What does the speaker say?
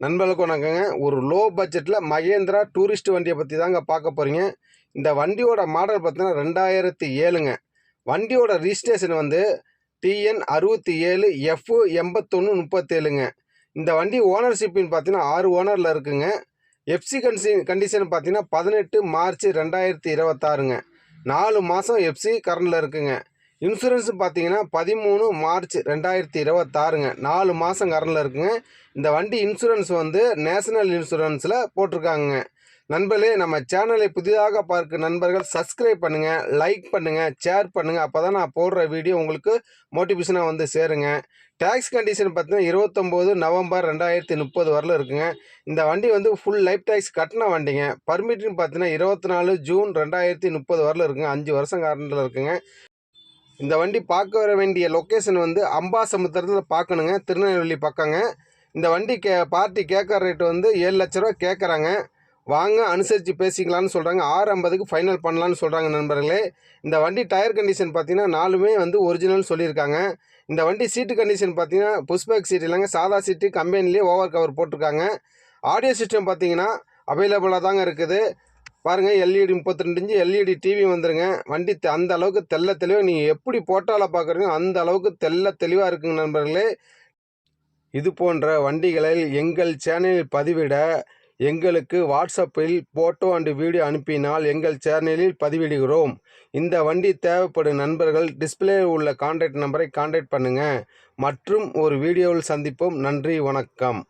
நண்பர்களுக்கு வணக்கங்க. ஒரு லோ பட்ஜெட்டில் மகேந்திரா டூரிஸ்ட் வண்டியை பற்றி தாங்க பார்க்க போகிறீங்க இந்த வண்டியோட மாடல் பார்த்தீங்கன்னா ரெண்டாயிரத்தி ஏழுங்க. வண்டியோட ரிஜிஸ்ட்ரேஷன் வந்து டிஎன் அறுபத்தி ஏழு எஃப் எண்பத்தொன்று முப்பத்தேழுங்க. இந்த வண்டி ஓனர்ஷிப்புன்னு பார்த்தீங்கன்னா ஆறு ஓனரில் இருக்குங்க. எஃப்சி கன்சி கண்டிஷன் பார்த்தீங்கன்னா பதினெட்டு மார்ச் ரெண்டாயிரத்தி இருபத்தாறுங்க. நாலு மாதம் எஃப்சி கரண்டில் இருக்குங்க. இன்சூரன்ஸ் பார்த்தீங்கன்னா பதிமூணு மார்ச் ரெண்டாயிரத்தி இருபத்தாறுங்க. நாலு மாதம் கரண்டில் இருக்குங்க. இந்த வண்டி இன்சூரன்ஸ் வந்து நேஷனல் இன்சூரன்ஸில் போட்டிருக்காங்க. நண்பர்களே நம்ம சேனலை புதிதாக பார்க்க நண்பர்கள் சப்ஸ்கிரைப் பண்ணுங்கள் லைக் பண்ணுங்கள் ஷேர் பண்ணுங்கள் அப்போ தான் நான் போடுற வீடியோ உங்களுக்கு மோட்டிவேஷனாக வந்து சேருங்க. டேக்ஸ் கண்டிஷன் பார்த்தீங்கன்னா இருபத்தொம்போது நவம்பர் ரெண்டாயிரத்தி முப்பது வரல இருக்குங்க. இந்த வண்டி வந்து ஃபுல் லைஃப் டேக்ஸ் கட்டின வண்டிங்க. பர்மிட்னு பார்த்தீங்கன்னா இருபத்தி நாலு ஜூன் ரெண்டாயிரத்தி முப்பது வரல இருக்குங்க. அஞ்சு வருஷம் காரண்டில் இருக்குங்க. இந்த வண்டி பார்க்க வர வேண்டிய லொக்கேஷன் வந்து அம்பாசமுத்திரத்தில் பார்க்கணுங்க. திருநெல்வேலி பக்கங்க. இந்த வண்டி கே பார்ட்டி கேட்குற ரேட்டு வந்து ஏழு லட்ச ரூபா கேட்குறாங்க. வாங்க அனுசரித்து பேசிக்கலான்னு சொல்கிறாங்க ஆறு ஐம்பதுக்கு ஃபைனல் பண்ணலான்னு சொல்கிறாங்க நண்பர்களே. இந்த வண்டி டயர் கண்டிஷன் பார்த்தீங்கன்னா நாலுமே வந்து ஒரிஜினல் சொல்லியிருக்காங்க. இந்த வண்டி சீட்டு கண்டிஷன் பார்த்தீங்கன்னா புஷ்பேக் சீட் இல்லைங்க. சாதா சீட்டு கம்பெனிலே ஓவர் கவர் போட்டிருக்காங்க. ஆடியோ சிஸ்டம் பார்த்தீங்கன்னா அவைலபிளாக தாங்க இருக்குது. பாருங்கள் எல்இடி முப்பத்தி ரெண்டு இன்ச்சு எல்இடி டிவி வந்துருங்க. வண்டி அந்த அளவுக்கு தெள்ள தெளிவாக நீங்கள் எப்படி போட்டால பார்க்குறீங்க அந்த அளவுக்கு தெள்ள தெளிவாக இருக்குங்க நண்பர்களே. இது போன்ற வண்டிகளை எங்கள் சேனலில் பதிவிட எங்களுக்கு வாட்ஸ்அப்பில் ஃபோட்டோ அண்டு வீடியோ அனுப்பினால் எங்கள் சேனலில் பதிவிடுகிறோம். இந்த வண்டி தேவைப்படும் நண்பர்கள் டிஸ்பிளே உள்ள கான்டாக்ட் நம்பரை கான்டாக்ட் பண்ணுங்கள் மற்றும் ஒரு வீடியோவில் சந்திப்போம். நன்றி வணக்கம்.